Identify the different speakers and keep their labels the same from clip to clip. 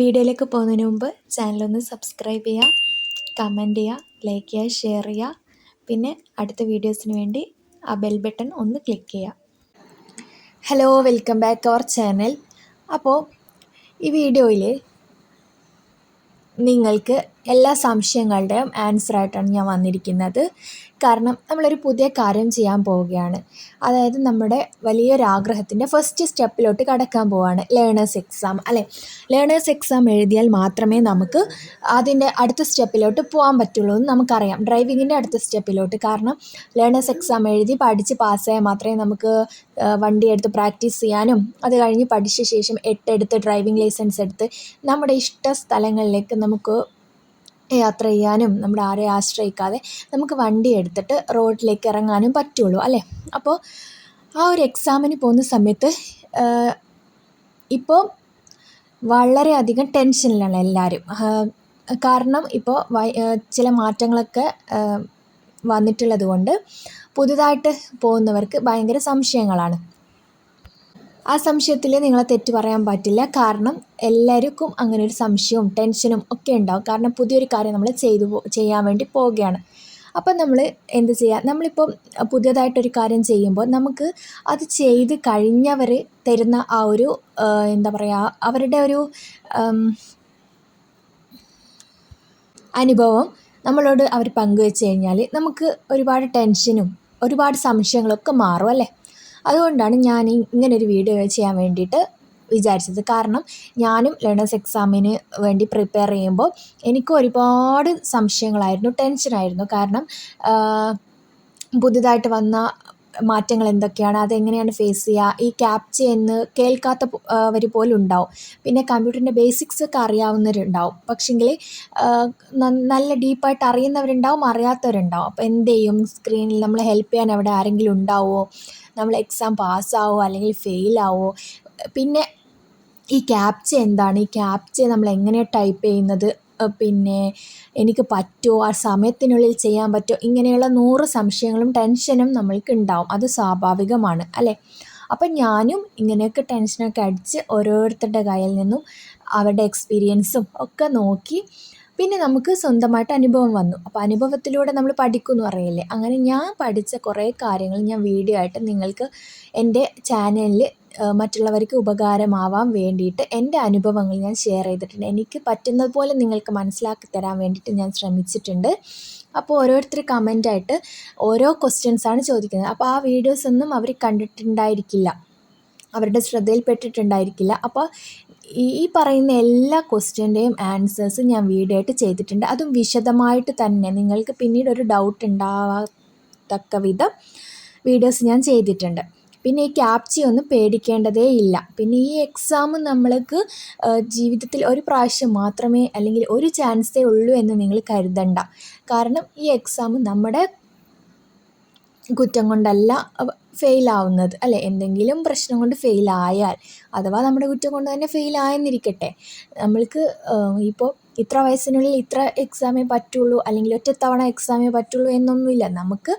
Speaker 1: വീഡിയോയിലേക്ക് പോകുന്നതിന് മുമ്പ് ചാനലൊന്ന് സബ്സ്ക്രൈബ് ചെയ്യുക കമന്റ് ചെയ്യുക ലൈക്ക് ചെയ്യുക ഷെയർ ചെയ്യുക. പിന്നെ അടുത്ത വീഡിയോസിന് വേണ്ടി ആ ബെൽ ബട്ടൺ ഒന്ന് ക്ലിക്ക് ചെയ്യുക. ഹലോ വെൽക്കം ബാക്ക് അവർ ചാനൽ അപ്പോൾ ഈ വീഡിയോയിൽ നിങ്ങൾക്ക് എല്ലാ സംശയങ്ങളുടെയും ആൻസർ ആയിട്ടാണ് ഞാൻ വന്നിരിക്കുന്നത്. കാരണം നമ്മളൊരു പുതിയ കാര്യം ചെയ്യാൻ പോവുകയാണ്. അതായത് നമ്മുടെ വലിയൊരു ആഗ്രഹത്തിന്റെ ഫസ്റ്റ് സ്റ്റെപ്പിലോട്ട് കടക്കാൻ പോവുകയാണ് ലേണേഴ്സ് എക്സാം അല്ലേ? ലേണേഴ്സ് എക്സാം എഴുതിയാൽ മാത്രമേ നമുക്ക് അതിന്റെ അടുത്ത സ്റ്റെപ്പിലോട്ട് പോകാൻ പറ്റുള്ളൂ എന്ന് നമുക്കറിയാം. ഡ്രൈവിങ്ങിന്റെ അടുത്ത സ്റ്റെപ്പിലോട്ട് കാരണം ലേണേഴ്സ് എക്സാം എഴുതി പഠിച്ച് പാസ്സായാൽ മാത്രമേ നമുക്ക് വണ്ടി എടുത്ത് പ്രാക്ടീസ് ചെയ്യാനും അത് കഴിഞ്ഞ് പഠിച്ച ശേഷം എട്ടെടുത്ത് ഡ്രൈവിംഗ് ലൈസൻസ് എടുത്ത് നമ്മുടെ ഇഷ്ട സ്ഥലങ്ങളിലേക്ക് നമുക്ക് യാത്ര ചെയ്യാനും നമ്മുടെ ആരെയും ആശ്രയിക്കാതെ നമുക്ക് വണ്ടി എടുത്തിട്ട് റോഡിലേക്ക് ഇറങ്ങാനും പറ്റുള്ളൂ അല്ലേ? അപ്പോൾ ആ ഒരു എക്സാമിന് പോകുന്ന സമയത്ത് ഇപ്പോൾ വളരെയധികം ടെൻഷനിലാണ് എല്ലാവരും കാരണം ഇപ്പോൾ ചില മാറ്റങ്ങളൊക്കെ വന്നിട്ടുള്ളത് കൊണ്ട് പുതുതായിട്ട് പോകുന്നവർക്ക് ഭയങ്കര സംശയങ്ങളാണ്. ആ സംശയത്തിൽ നിങ്ങളെ തെറ്റ് പറയാൻ പറ്റില്ല. കാരണം എല്ലാവർക്കും അങ്ങനെ ഒരു സംശയവും ടെൻഷനും ഒക്കെ ഉണ്ടാവും. കാരണം പുതിയൊരു കാര്യം നമ്മൾ ചെയ്തു ചെയ്യാൻ വേണ്ടി പോവുകയാണ്. അപ്പം നമ്മൾ എന്ത് ചെയ്യുക നമ്മളിപ്പം പുതിയതായിട്ടൊരു കാര്യം ചെയ്യുമ്പോൾ നമുക്ക് അത് ചെയ്ത് കഴിഞ്ഞവർ തരുന്ന ആ ഒരു എന്താ പറയുക അവരുടെ ഒരു അനുഭവം നമ്മളോട് അവർ പങ്കുവെച്ച് കഴിഞ്ഞാൽ നമുക്ക് ഒരുപാട് ടെൻഷനും ഒരുപാട് സംശയങ്ങളൊക്കെ മാറും അല്ലേ? അതുകൊണ്ടാണ് ഞാൻ ഇങ്ങനൊരു വീഡിയോ ചെയ്യാൻ വേണ്ടിയിട്ട് വിചാരിച്ചത്. കാരണം ഞാനും ലേണേഴ്സ് എക്സാമിന് വേണ്ടി പ്രിപ്പയർ ചെയ്യുമ്പോൾ എനിക്ക് ഒരുപാട് സംശയങ്ങളായിരുന്നു ടെൻഷനായിരുന്നു കാരണം പുതുതായിട്ട് വന്ന മാറ്റങ്ങൾ എന്തൊക്കെയാണ് അതെങ്ങനെയാണ് ഫേസ് ചെയ്യുക ഈ ക്യാപ്ച എന്ന് കേൾക്കാത്തവർ പോലും ഉണ്ടാവും. പിന്നെ കമ്പ്യൂട്ടറിന്റെ ബേസിക്സ് ഒക്കെ അറിയാവുന്നവരുണ്ടാവും. പക്ഷെങ്കിൽ നല്ല ഡീപ്പായിട്ട് അറിയുന്നവരുണ്ടാവും അറിയാത്തവരുണ്ടാവും. അപ്പോൾ എന്ത് ചെയ്യും? സ്ക്രീനിൽ നമ്മൾ ഹെൽപ്പ് ചെയ്യാൻ അവിടെ ആരെങ്കിലും ഉണ്ടാവുമോ നമ്മൾ എക്സാം പാസ്സാവോ അല്ലെങ്കിൽ ഫെയിലാവോ പിന്നെ ഈ ക്യാപ്ച എന്താണ്? ഈ ക്യാപ്ച നമ്മൾ എങ്ങനെയാണ് ടൈപ്പ് ചെയ്യുന്നത്? പിന്നെ എനിക്ക് പറ്റുമോ ആ സമയത്തിനുള്ളിൽ ചെയ്യാൻ പറ്റുമോ ഇങ്ങനെയുള്ള നൂറ് സംശയങ്ങളും ടെൻഷനും നമ്മൾക്ക് ഉണ്ടാവും. അത് സ്വാഭാവികമാണ് അല്ലേ? അപ്പം ഞാനും ഇങ്ങനെയൊക്കെ ടെൻഷനൊക്കെ അടിച്ച് ഓരോരുത്തരുടെ കയ്യിൽ നിന്നും അവരുടെ എക്സ്പീരിയൻസും ഒക്കെ നോക്കി പിന്നെ നമുക്ക് സ്വന്തമായിട്ട് അനുഭവം വന്നു. അപ്പോൾ അനുഭവത്തിലൂടെ നമ്മൾ പഠിക്കുന്നു എന്ന് പറയില്ലേ അങ്ങനെ ഞാൻ പഠിച്ച കുറേ കാര്യങ്ങൾ ഞാൻ വീഡിയോ ആയിട്ട് നിങ്ങൾക്ക് എന്റെ ചാനലിൽ മറ്റുള്ളവർക്ക് ഉപകാരമാവാൻ വേണ്ടിയിട്ട് എന്റെ അനുഭവങ്ങൾ ഞാൻ ഷെയർ ചെയ്തിട്ടുണ്ട്. എനിക്ക് പറ്റുന്നത് പോലെ നിങ്ങൾക്ക് മനസ്സിലാക്കി തരാൻ വേണ്ടിയിട്ട് ഞാൻ ശ്രമിച്ചിട്ടുണ്ട്. അപ്പോൾ ഓരോരുത്തർ കമന്റായിട്ട് ഓരോ ക്വസ്റ്റ്യൻസാണ് ചോദിക്കുന്നത്. അപ്പോൾ ആ വീഡിയോസ് ഒന്നും അവർ കണ്ടിട്ടുണ്ടായിരിക്കില്ല. അവരുടെ ശ്രദ്ധയിൽപ്പെട്ടിട്ടുണ്ടായിരിക്കില്ല അപ്പോൾ ഈ പറയുന്ന എല്ലാ ക്വസ്റ്റ്യന്റെയും ആൻസേഴ്സ് ഞാൻ വീഡിയോ ആയിട്ട് ചെയ്തിട്ടുണ്ട്. അതും വിശദമായിട്ട് തന്നെ നിങ്ങൾക്ക് പിന്നീട് ഒരു ഡൗട്ട് ഉണ്ടാവാത്തക്ക വിധം വീഡിയോസ് ഞാൻ ചെയ്തിട്ടുണ്ട്. പിന്നെ ഈ ക്യാപ്ചി ഒന്നും പേടിക്കേണ്ടതേ ഇല്ല. പിന്നെ ഈ എക്സാം നമ്മൾക്ക് ജീവിതത്തിൽ ഒരു പ്രാവശ്യം മാത്രമേ അല്ലെങ്കിൽ ഒരു ചാൻസേ ഉള്ളൂ എന്ന് നിങ്ങൾ കരുതണ്ട. കാരണം ഈ എക്സാം നമ്മുടെ കുറ്റം കൊണ്ടല്ല ഫെയിലാവുന്നത് അല്ലേ? എന്തെങ്കിലും പ്രശ്നം കൊണ്ട് ഫെയിലായാൽ അഥവാ നമ്മുടെ കുറ്റം കൊണ്ട് തന്നെ ഫെയിലായെന്നിരിക്കട്ടെ നമ്മൾക്ക് ഇപ്പോൾ ഇത്ര വയസ്സിനുള്ളിൽ ഇത്ര എക്സാമേ പറ്റുള്ളൂ അല്ലെങ്കിൽ ഒറ്റത്തവണ എക്സാമേ പറ്റുള്ളൂ എന്നൊന്നുമില്ല. നമുക്ക്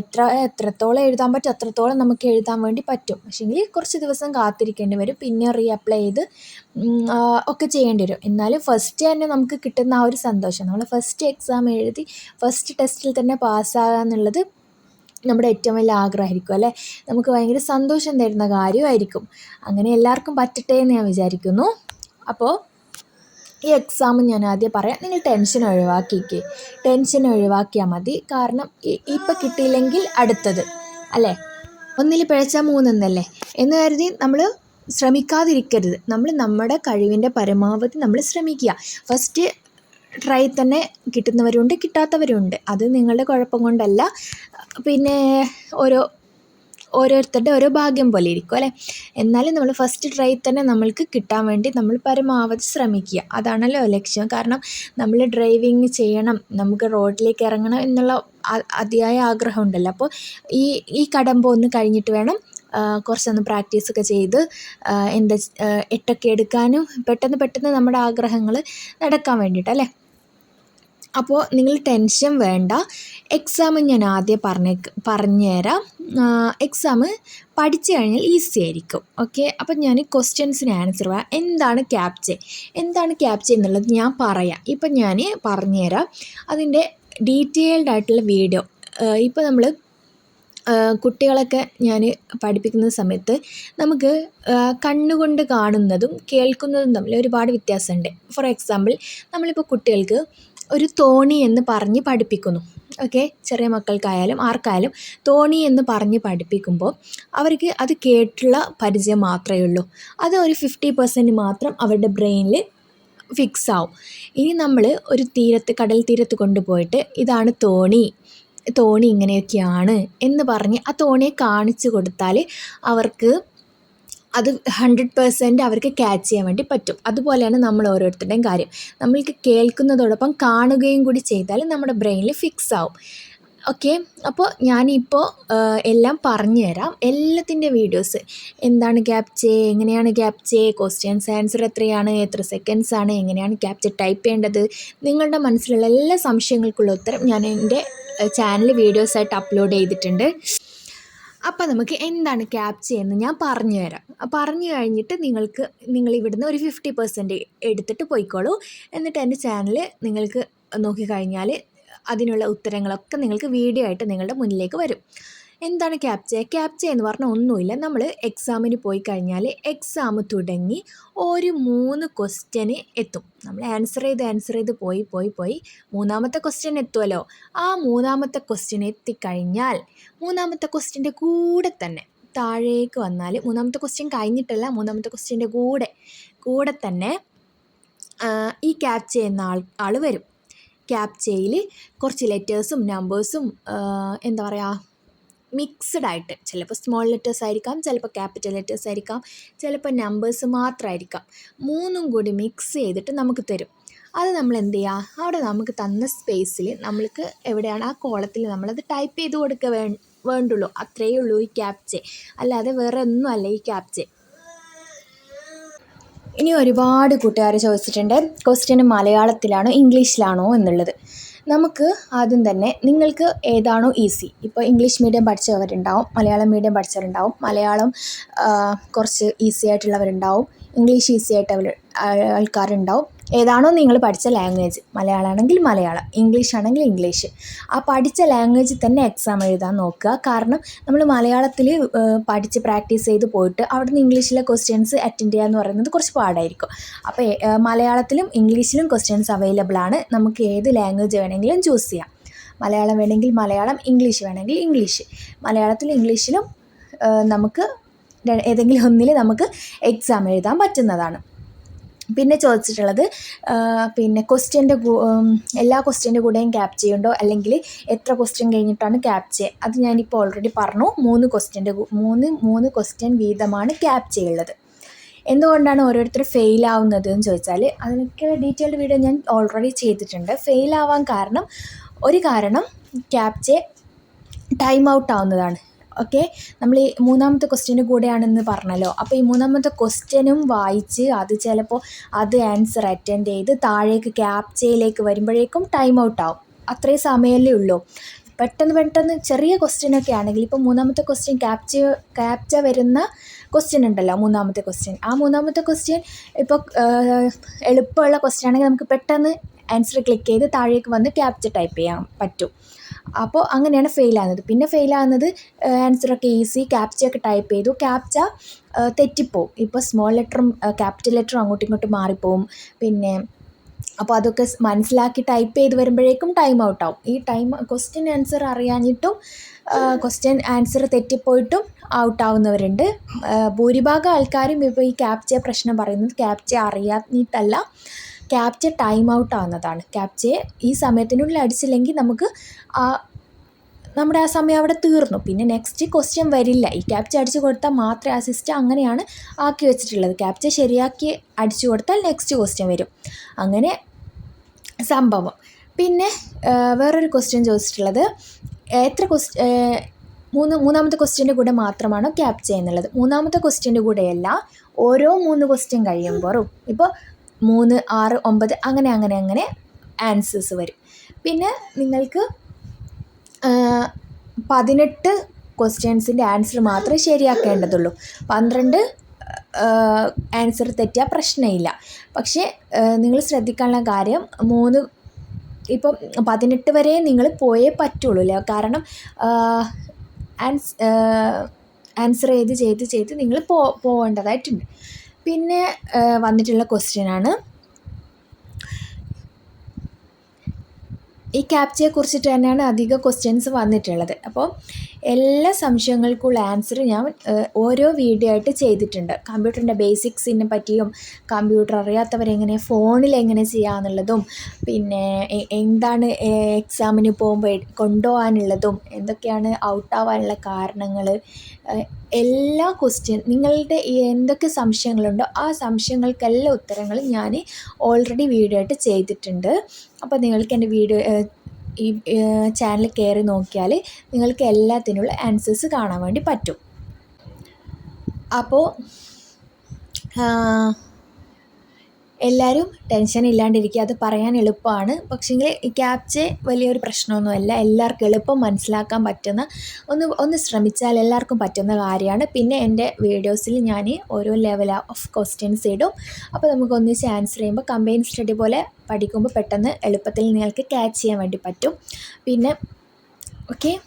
Speaker 1: എത്ര എത്രത്തോളം എഴുതാൻ പറ്റും അത്രത്തോളം നമുക്ക് എഴുതാൻ വേണ്ടി പറ്റും. പക്ഷേങ്കിൽ കുറച്ച് ദിവസം കാത്തിരിക്കേണ്ടി വരും. പിന്നെ റീ അപ്ലൈ ചെയ്ത് ഒക്കെ ചെയ്യേണ്ടി വരും. എന്നാലും ഫസ്റ്റ് തന്നെ നമുക്ക് കിട്ടുന്ന ആ ഒരു സന്തോഷം. നമ്മൾ ഫസ്റ്റ് എക്സാം എഴുതി ഫസ്റ്റ് ടെസ്റ്റിൽ തന്നെ പാസ്സാകുക എന്നുള്ളത് നമ്മുടെ ഏറ്റവും വലിയ ആഗ്രഹമായിരിക്കും അല്ലേ? നമുക്ക് ഭയങ്കര സന്തോഷം തരുന്ന കാര്യമായിരിക്കും. അങ്ങനെ എല്ലാവർക്കും പറ്റട്ടെ എന്ന് ഞാൻ വിചാരിക്കുന്നു. അപ്പോൾ ഈ എക്സാം ഞാൻ ആദ്യം പറയാം. നിങ്ങൾ ടെൻഷൻ ഒഴിവാക്കിക്കേ. ടെൻഷൻ ഒഴിവാക്കിയാൽ മതി. കാരണം ഇപ്പം കിട്ടിയില്ലെങ്കിൽ അടുത്തത് അല്ലേ? ഒന്നിൽ പിഴച്ചാൽ മൂന്നെന്നല്ലേ? എന്ന് കരുതി നമ്മൾ ശ്രമിക്കാതിരിക്കരുത്. നമ്മൾ നമ്മുടെ കഴിവിന്റെ പരമാവധി നമ്മൾ ശ്രമിക്കുക. ഫസ്റ്റ് ട്രൈ തന്നെ കിട്ടുന്നവരുണ്ട് കിട്ടാത്തവരുണ്ട്. അത് നിങ്ങളുടെ കുഴപ്പം കൊണ്ടല്ല. പിന്നെ ഓരോ ഓരോരുത്തരുടെ ഓരോ ഭാഗ്യം പോലെ ഇരിക്കും അല്ലേ? എന്നാലും നമ്മൾ ഫസ്റ്റ് ട്രൈ തന്നെ നമ്മൾക്ക് കിട്ടാൻ വേണ്ടി നമ്മൾ പരമാവധി ശ്രമിക്കുക. അതാണല്ലോ ലക്ഷ്യം. കാരണം നമ്മൾ ഡ്രൈവിങ് ചെയ്യണം നമുക്ക് റോഡിലേക്ക് ഇറങ്ങണം എന്നുള്ള അതിയായ ആഗ്രഹം ഉണ്ടല്ലോ. അപ്പോൾ ഈ ഈ കടമ്പ ഒന്ന് കഴിഞ്ഞിട്ട് വേണം കുറച്ചൊന്ന് പ്രാക്ടീസൊക്കെ ചെയ്ത് എന്താ എട്ടൊക്കെ എടുക്കാനും പെട്ടെന്ന് പെട്ടെന്ന് നമ്മുടെ ആഗ്രഹങ്ങൾ നടക്കാൻ വേണ്ടിയിട്ടല്ലേ അപ്പോൾ നിങ്ങൾ ടെൻഷൻ വേണ്ട. എക്സാം ഞാൻ ആദ്യം പറഞ്ഞ പറഞ്ഞുതരാം. എക്സാം പഠിച്ചു കഴിഞ്ഞാൽ ഈസി ആയിരിക്കും. ഓക്കെ അപ്പം ഞാൻ ക്വസ്റ്റ്യൻസിന് ആൻസർ പറയാം. എന്താണ് ക്യാപ്ചെ എന്താണ് ക്യാപ്ചെ എന്നുള്ളത് ഞാൻ പറയാം. ഇപ്പം ഞാൻ പറഞ്ഞുതരാം. അതിന്റെ ഡീറ്റെയിൽഡ് ആയിട്ടുള്ള വീഡിയോ ഇപ്പോൾ നമ്മൾ കുട്ടികളൊക്കെ ഞാൻ പഠിപ്പിക്കുന്ന സമയത്ത് നമുക്ക് കണ്ണുകൊണ്ട് കാണുന്നതും കേൾക്കുന്നതും തമ്മിൽ ഒരുപാട് വ്യത്യാസമുണ്ട്. ഫോർ എക്സാമ്പിൾ നമ്മളിപ്പോൾ കുട്ടികൾക്ക് ഒരു തോണി എന്ന് പറഞ്ഞ് പഠിപ്പിക്കുന്നു. ഓക്കെ? ചെറിയ മക്കൾക്കായാലും ആർക്കായാലും തോണി എന്ന് പറഞ്ഞ് പഠിപ്പിക്കുമ്പോൾ അവർക്ക് അത് കേട്ടുള്ള പരിചയം മാത്രമേ ഉള്ളൂ. അത് ഒരു ഫിഫ്റ്റി പെർസെന്റ് മാത്രം അവരുടെ ബ്രെയിനിൽ ഫിക്സ് ആവും. ഇനി നമ്മൾ ഒരു തീരത്ത് കടൽ തീരത്ത് കൊണ്ടുപോയിട്ട് ഇതാണ് തോണി തോണി ഇങ്ങനെയൊക്കെയാണ് എന്ന് പറഞ്ഞ് ആ തോണിയെ കാണിച്ചു കൊടുത്താൽ അവർക്ക് അത് ഹൺഡ്രഡ് പേഴ്സന്റ് അവർക്ക് ക്യാച്ച് ചെയ്യാൻ വേണ്ടി പറ്റും. അതുപോലെയാണ് നമ്മൾ ഓരോരുത്തരുടെയും കാര്യം. നമ്മൾക്ക് കേൾക്കുന്നതോടൊപ്പം കാണുകയും കൂടി ചെയ്താൽ നമ്മുടെ ബ്രെയിനിൽ ഫിക്സ് ആവും. ഓക്കെ അപ്പോൾ ഞാനിപ്പോൾ എല്ലാം പറഞ്ഞു തരാം. എല്ലാത്തിന്റെ വീഡിയോസ് എന്താണ് ക്യാപ്ചെ എങ്ങനെയാണ് ക്യാപ്ചെ ക്വസ്റ്റ്യൻസ് ആൻസർ എത്രയാണ്? എത്ര സെക്കൻഡ്സ് ആണ്? എങ്ങനെയാണ് ക്യാപ്ചെ ടൈപ്പ് ചെയ്യേണ്ടത്? നിങ്ങളുടെ മനസ്സിലുള്ള എല്ലാ സംശയങ്ങൾക്കുള്ള ഉത്തരം ഞാൻ എന്റെ ചാനൽ വീഡിയോസായിട്ട് അപ്ലോഡ് ചെയ്തിട്ടുണ്ട്. അപ്പോൾ നമുക്ക് എന്താണ് ക്യാപ്ച എന്ന് ഞാൻ പറഞ്ഞു തരാം. പറഞ്ഞു കഴിഞ്ഞിട്ട് നിങ്ങൾക്ക് നിങ്ങൾ ഇവിടുന്ന് ഒരു ഫിഫ്റ്റി പെർസെന്റ് എടുത്തിട്ട് പോയിക്കോളൂ. എന്നിട്ട് എന്റെ ചാനൽ നിങ്ങൾക്ക് നോക്കിക്കഴിഞ്ഞാൽ അതിനുള്ള ഉത്തരങ്ങളൊക്കെ നിങ്ങൾക്ക് വീഡിയോ ആയിട്ട് നിങ്ങളുടെ മുന്നിലേക്ക് വരും. എന്താണ് ക്യാപ്ച ക്യാപ്ച എന്ന് പറഞ്ഞാൽ ഒന്നുമില്ല. നമ്മൾ എക്സാമിന് പോയി കഴിഞ്ഞാൽ എക്സാം തുടങ്ങി ഒരു മൂന്ന് ക്വസ്റ്റ്യന് എത്തും. നമ്മൾ ആൻസർ ചെയ്ത് ആൻസർ ചെയ്ത് പോയി പോയി പോയി മൂന്നാമത്തെ ക്വസ്റ്റ്യൻ എത്തുമല്ലോ ആ മൂന്നാമത്തെ ക്വസ്റ്റ്യൻ എത്തിക്കഴിഞ്ഞാൽ മൂന്നാമത്തെ ക്വസ്റ്റ്യന്റെ കൂടെ തന്നെ താഴേക്ക് വന്നാൽ മൂന്നാമത്തെ ക്വസ്റ്റ്യൻ കഴിഞ്ഞിട്ടല്ല മൂന്നാമത്തെ ക്വസ്റ്റ്യന്റെ കൂടെ കൂടെ തന്നെ ഈ ക്യാപ്ച എന്ന ആൾ ആൾ വരും. ക്യാപ്ചയിൽ കുറച്ച് ലെറ്റേഴ്സും നമ്പേഴ്സും എന്താ പറയുക മിക്സ്ഡ് ആയിട്ട്. ചിലപ്പോൾ സ്മോൾ ലെറ്റേഴ്സ് ആയിരിക്കാം ചിലപ്പോൾ ക്യാപിറ്റൽ ലെറ്റേഴ്സ് ആയിരിക്കാം ചിലപ്പോൾ നമ്പേഴ്സ് മാത്രമായിരിക്കാം മൂന്നും കൂടി മിക്സ് ചെയ്തിട്ട് നമുക്ക് തരും. അത് നമ്മൾ എന്ത് ചെയ്യുക അവിടെ നമുക്ക് തന്ന സ്പേസിൽ നമ്മൾക്ക് എവിടെയാണ്? ആ കോളത്തിൽ നമ്മളത് ടൈപ്പ് ചെയ്ത് കൊടുക്കുക വേ വേണ്ടുള്ളൂ. അത്രയേ ഉള്ളൂ ഈ ക്യാപ്ചെ അല്ലാതെ വേറെ ഒന്നും അല്ല ഈ ക്യാപ്ചെ ഇനി ഒരുപാട് കൂട്ടുകാർ ചോദിച്ചിട്ടുണ്ട്. ക്വസ്റ്റ്യൻ മലയാളത്തിലാണോ ഇംഗ്ലീഷിലാണോ എന്നുള്ളത്. നമുക്ക് ആദ്യം തന്നെ നിങ്ങൾക്ക് ഏതാണോ ഈസി ഇപ്പോൾ ഇംഗ്ലീഷ് മീഡിയം പഠിച്ചവരുണ്ടാവും മലയാളം മീഡിയം പഠിച്ചവരുണ്ടാവും മലയാളം കുറച്ച് ഈസി ആയിട്ടുള്ളവരുണ്ടാവും ഇംഗ്ലീഷ് ഈസി ആയിട്ട് ആൾക്കാരുണ്ടാവും. ഏതാണോ നിങ്ങൾ പഠിച്ച ലാംഗ്വേജ് മലയാളമാണെങ്കിൽ മലയാളം ഇംഗ്ലീഷ് ആണെങ്കിൽ ഇംഗ്ലീഷ് ആ പഠിച്ച ലാംഗ്വേജ് തന്നെ എക്സാം എഴുതാൻ നോക്കുക. കാരണം നമ്മൾ മലയാളത്തിൽ പഠിച്ച് പ്രാക്ടീസ് ചെയ്ത് പോയിട്ട് അവിടെ നിന്ന് ഇംഗ്ലീഷിലെ ക്വസ്റ്റ്യൻസ് അറ്റൻഡ് ചെയ്യുക എന്ന് പറയുന്നത് കുറച്ച് പാടായിരിക്കും. അപ്പോൾ മലയാളത്തിലും ഇംഗ്ലീഷിലും ക്വസ്റ്റ്യൻസ് അവൈലബിൾ ആണ്. നമുക്ക് ഏത് ലാംഗ്വേജ് വേണമെങ്കിലും ചൂസ് ചെയ്യാം. മലയാളം വേണമെങ്കിൽ മലയാളം ഇംഗ്ലീഷ് വേണമെങ്കിൽ ഇംഗ്ലീഷ് മലയാളത്തിലും ഇംഗ്ലീഷിലും നമുക്ക് ഏതെങ്കിലും ഒന്നിൽ നമുക്ക് എക്സാം എഴുതാൻ പറ്റുന്നതാണ്. പിന്നെ ചോദിച്ചിട്ടുള്ളത് പിന്നെ ക്വസ്റ്റ്യന്റെ എല്ലാ ക്വസ്റ്റ്യന്റെ കൂടെയും ക്യാപ് ചെയ്യുന്നുണ്ടോ അല്ലെങ്കിൽ എത്ര ക്വസ്റ്റ്യൻ കഴിഞ്ഞിട്ടാണ് ക്യാപ് ക്യാപ്ച അത് ഞാനിപ്പോൾ ഓൾറെഡി പറഞ്ഞു. മൂന്ന് ക്വസ്റ്റ്യന്റെ മൂന്ന് മൂന്ന് ക്വസ്റ്റ്യൻ വീതമാണ് ക്യാപ് ഉള്ളത് എന്തുകൊണ്ടാണ് ഓരോരുത്തർ ഫെയിൽ ആവുന്നത് എന്ന് ചോദിച്ചാൽ അതിനൊക്കെ ഡീറ്റെയിൽഡ് വീഡിയോ ഞാൻ ഓൾറെഡി ചെയ്തിട്ടുണ്ട്. ഫെയിൽ ആവാൻ കാരണം ഒരു കാരണം ക്യാപ്ചെ ടൈം ഔട്ട് ആവുന്നതാണ്. ഓക്കെ? നമ്മൾ ഈ മൂന്നാമത്തെ ക്വസ്റ്റ്യന്റെ കൂടെയാണെന്ന് പറഞ്ഞല്ലോ. അപ്പോൾ ഈ മൂന്നാമത്തെ ക്വസ്റ്റ്യനും വായിച്ച് അത് ചിലപ്പോൾ അത് ആൻസർ അറ്റൻഡ് ചെയ്ത് താഴേക്ക് ക്യാപ്ചയിലേക്ക് വരുമ്പോഴേക്കും ടൈം ഔട്ട് ആവും. അത്രയും സമയമല്ലേ ഉള്ളൂ. പെട്ടെന്ന് പെട്ടെന്ന് ചെറിയ ക്വസ്റ്റ്യനൊക്കെ ആണെങ്കിൽ ഇപ്പോൾ മൂന്നാമത്തെ ക്വസ്റ്റ്യൻ ക്യാപ്ച ക്യാപ്ച വരുന്ന ക്വസ്റ്റ്യൻ ഉണ്ടല്ലോ മൂന്നാമത്തെ ക്വസ്റ്റ്യൻ ആ മൂന്നാമത്തെ ക്വസ്റ്റ്യൻ ഇപ്പോൾ എളുപ്പമുള്ള ക്വസ്റ്റ്യൻ ആണെങ്കിൽ നമുക്ക് പെട്ടെന്ന് ആൻസർ ക്ലിക്ക് ചെയ്ത് താഴേക്ക് വന്ന് ക്യാപ്ച ടൈപ്പ് ചെയ്യാൻ പറ്റും. അപ്പോൾ അങ്ങനെയാണ് ഫെയിൽ ആകുന്നത്. പിന്നെ ഫെയിൽ ആകുന്നത് ആൻസറൊക്കെ ഈസി ക്യാപ്ചയൊക്കെ ടൈപ്പ് ചെയ്തു. ക്യാപ്ച തെറ്റിപ്പോവും. ഇപ്പോൾ സ്മോൾ ലെറ്ററും ക്യാപിറ്റൽ ലെറ്ററും അങ്ങോട്ടും ഇങ്ങോട്ടും മാറിപ്പോവും. പിന്നെ അപ്പോൾ അതൊക്കെ മനസ്സിലാക്കി ടൈപ്പ് ചെയ്ത് വരുമ്പോഴേക്കും ടൈം ഔട്ട് ആവും. ഈ ടൈം ക്വസ്റ്റ്യൻ ആൻസർ അറിയാഞ്ഞിട്ടും ക്വസ്റ്റ്യൻ ആൻസർ തെറ്റിപ്പോയിട്ടും ഔട്ട് ആവുന്നവരുണ്ട്. ഭൂരിഭാഗം ആൾക്കാരും ഇപ്പോൾ ഈ ക്യാപ്ച പ്രശ്നം പറയുന്നത് ക്യാപ്ച അറിയാഞ്ഞിട്ടല്ല. ക്യാപ്ച ടൈം ഔട്ട് ആവുന്നതാണ്. ക്യാപ്ച ഈ സമയത്തിനുള്ളിൽ അടിച്ചില്ലെങ്കിൽ നമുക്ക് ആ നമ്മുടെ ആ സമയം അവിടെ തീർന്നു. പിന്നെ നെക്സ്റ്റ് ക്വസ്റ്റ്യൻ വരില്ല. ഈ ക്യാപ്ച അടിച്ചു കൊടുത്താൽ മാത്രമേ ആ സിസ്റ്റം അങ്ങനെയാണ് ആക്കി വെച്ചിട്ടുള്ളത്. ക്യാപ്ച ശരിയാക്കി അടിച്ചു കൊടുത്താൽ നെക്സ്റ്റ് ക്വസ്റ്റ്യൻ വരും. അങ്ങനെ സംഭവം. പിന്നെ വേറൊരു ക്വസ്റ്റ്യൻ ചോദിച്ചിട്ടുള്ളത് എത്ര ക്വസ്റ്റ് മൂന്ന് മൂന്നാമത്തെ ക്വസ്റ്റ്യന്റെ കൂടെ മാത്രമാണോ ക്യാപ്ച എന്നുള്ളത് മൂന്നാമത്തെ ക്വസ്റ്റ്യന്റെ കൂടെയല്ല ഓരോ മൂന്ന് ക്വസ്റ്റ്യൻ കഴിയുമ്പോഴും. ഇപ്പോൾ മൂന്ന് ആറ് ഒമ്പത് അങ്ങനെ അങ്ങനെ അങ്ങനെ ആൻസേഴ്സ് വരും. പിന്നെ നിങ്ങൾക്ക് പതിനെട്ട് ക്വസ്റ്റ്യൻസിന്റെ ആൻസർ മാത്രമേ ശരിയാക്കേണ്ടതുള്ളൂ. പന്ത്രണ്ട് ആൻസർ തെറ്റിയാൽ പ്രശ്നമില്ല. പക്ഷേ നിങ്ങൾ ശ്രദ്ധിക്കാനുള്ള കാര്യം മൂന്ന് ഇപ്പം പതിനെട്ട് വരെ നിങ്ങൾ പോയേ പറ്റുള്ളൂ അല്ലേ? കാരണം ആൻസ് ആൻസർ ചെയ്ത് ചെയ്ത് ചെയ്ത് നിങ്ങൾ പോ പോവേണ്ടതായിട്ടുണ്ട്. പിന്നെ വന്നിട്ടുള്ള ക്വസ്റ്റ്യനാണ് ഈ ക്യാപ്ചയെ കുറിച്ചിട്ട് തന്നെയാണ് അധിക ക്വസ്റ്റ്യൻസ് വന്നിട്ടുള്ളത്. അപ്പോൾ എല്ലാ സംശയങ്ങൾക്കുള്ള ആൻസർ ഞാൻ ഓരോ വീഡിയോ ആയിട്ട് ചെയ്തിട്ടുണ്ട്. കമ്പ്യൂട്ടറിന്റെ ബേസിക്സിനെ പറ്റിയും കമ്പ്യൂട്ടർ അറിയാത്തവരെങ്ങനെ ഫോണിൽ എങ്ങനെ ചെയ്യാമെന്നുള്ളതും പിന്നെ എന്താണ് എക്സാമിന് പോകുമ്പോൾ കൊണ്ടുപോകാനുള്ളതും എന്തൊക്കെയാണ് ഔട്ടാവാനുള്ള കാരണങ്ങൾ എല്ലാ ക്വസ്റ്റ്യൻ നിങ്ങളുടെ എന്തൊക്കെ സംശയങ്ങളുണ്ടോ ആ സംശയങ്ങൾക്കെല്ലാം ഉത്തരങ്ങൾ ഞാൻ ഓൾറെഡി വീഡിയോ ആയിട്ട് ചെയ്തിട്ടുണ്ട്. അപ്പോൾ നിങ്ങൾക്ക് എന്റെ വീഡിയോ ഈ ചാനൽ കയറി നോക്കിയാൽ നിങ്ങൾക്ക് എല്ലാത്തിനുള്ള ആൻസേഴ്സ് കാണാൻ വേണ്ടി പറ്റും. അപ്പോൾ എല്ലാവരും ടെൻഷൻ ഇല്ലാണ്ടിരിക്കുക. അത് പറയാൻ എളുപ്പമാണ്. പക്ഷേങ്കിൽ ഈ ക്യാപ്ചെ വലിയൊരു പ്രശ്നമൊന്നുമല്ല. എല്ലാവർക്കും എളുപ്പം മനസ്സിലാക്കാൻ പറ്റുന്ന ഒന്ന് ഒന്ന് ശ്രമിച്ചാൽ എല്ലാവർക്കും പറ്റുന്ന കാര്യമാണ്. പിന്നെ എന്റെ വീഡിയോസിൽ ഞാൻ ഓരോ ലെവൽ ഓഫ് ക്വസ്റ്റ്യൻസ് ഇടും. അപ്പോൾ നമുക്ക് ഒന്നിച്ച് ആൻസർ ചെയ്യുമ്പോൾ കമ്പൈൻ സ്റ്റഡി പോലെ പഠിക്കുമ്പോൾ പെട്ടെന്ന് എളുപ്പത്തിൽ നിങ്ങൾക്ക് ക്യാച്ച് ചെയ്യാൻ വേണ്ടി പറ്റും. പിന്നെ ഓക്കെ